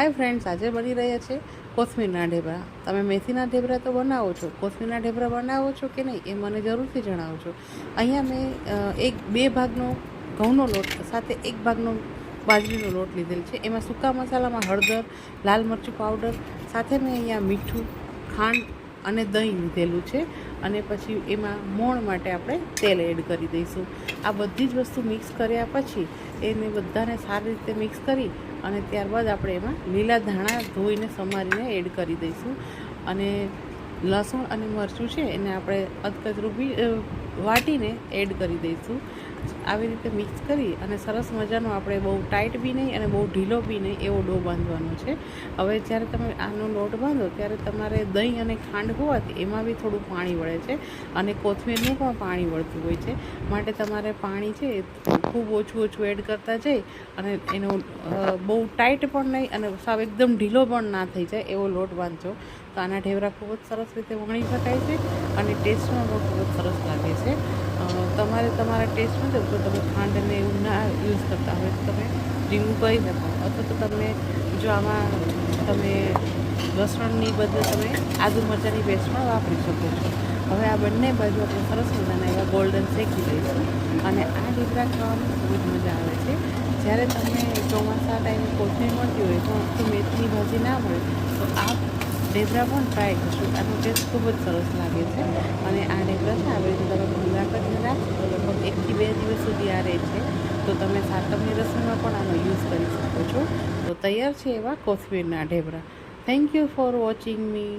Hi friends આજે બની રહ્યા છે કોથમીરના ઢેબરા. તમે મેથીના ઢેબરા તો બનાવો છો. કોથમીરના ઢેબરા બનાવો છો કે નહીં એ મને જરૂરથી જણાવજો. અહીંયા મેં એક, બે ભાગનો ઘઉંનો લોટ સાથે એક ભાગનો બાજરીનો લોટ લીધેલ છે. એમાં સૂકા મસાલામાં હળદર, લાલ મરચું પાવડર સાથે મેં અહીંયા મીઠું, ખાંડ અને દહીં લીધેલું છે. અને પછી એમાં મોણ માટે આપણે તેલ એડ કરી દઈશું. આ બધી જ વસ્તુ મિક્સ કર્યા પછી એને બધાને સારી રીતે મિક્સ કરી અને ત્યારબાદ આપણે એમાં લીલા ધાણા ધોઈને સમારીને એડ કરી દઈશું. અને લસણ અને મરચું છે એને આપણે અધકચરું વાટીને એડ કરી દઈશું. આવી રીતે મિક્સ કરી અને સરસ મજાનો આપણે બહુ ટાઈટ બી નહીં અને બહુ ઢીલો બી નહીં એવો ડો બાંધવાનો છે. હવે જ્યારે તમે આનો લોટ બાંધો ત્યારે તમારે દહીં અને ખાંડ હોવાથી એમાં બી થોડું પાણી વળે છે અને કોથમીરનું પણ પાણી વળતું હોય છે. માટે તમારે પાણી છે ખૂબ ઓછું ઓછું એડ કરતા જઈ અને એનો બહુ ટાઈટ પણ નહીં અને સાવ એકદમ ઢીલો પણ ના થઈ જાય એવો લોટ બાંધજો. તો આના ઢેવરા ખૂબ જ સરસ રીતે વણી શકાય છે અને ટેસ્ટમાં પણ ખૂબ જ સરસ લાગે છે. તમારે તમારા ટેસ્ટ મુજબ જો તમે ખાંડને એવું ના યુઝ કરતા હોય તો તમે રીંગું કરી શકો. અથવા તો તમે જો આમાં તમે લસણની બદલે તમે આદુ મરચાંની પેસ્ટ પણ વાપરી શકો છો. હવે આ બંને બાજુ આપણે સરસ મજાના એવા ગોલ્ડન શેકી લઈશું અને આ ઢીબરા ખાવાની ખૂબ જ મજા આવે છે. જ્યારે તમને ચોમાસા ટાઈમે કોથમીર મળતી હોય, તો તો મેથીની ભાજી ના મળે તો આ ઢેબરા પણ ટ્રાય કરશું. આનો ટેસ્ટ ખૂબ જ સરસ લાગે છે. અને આ ઢેબરા છે, આવી રીતે તમે ભૂંગા કરીને રાખો તો લગભગ એકથી બે દિવસ સુધી આ રહે છે, તો તમે સાતમની રસોઈમાં પણ આનો યુઝ કરી શકો છો. તો તૈયાર છે એવા કોથમીરના dhebra thank you for watching me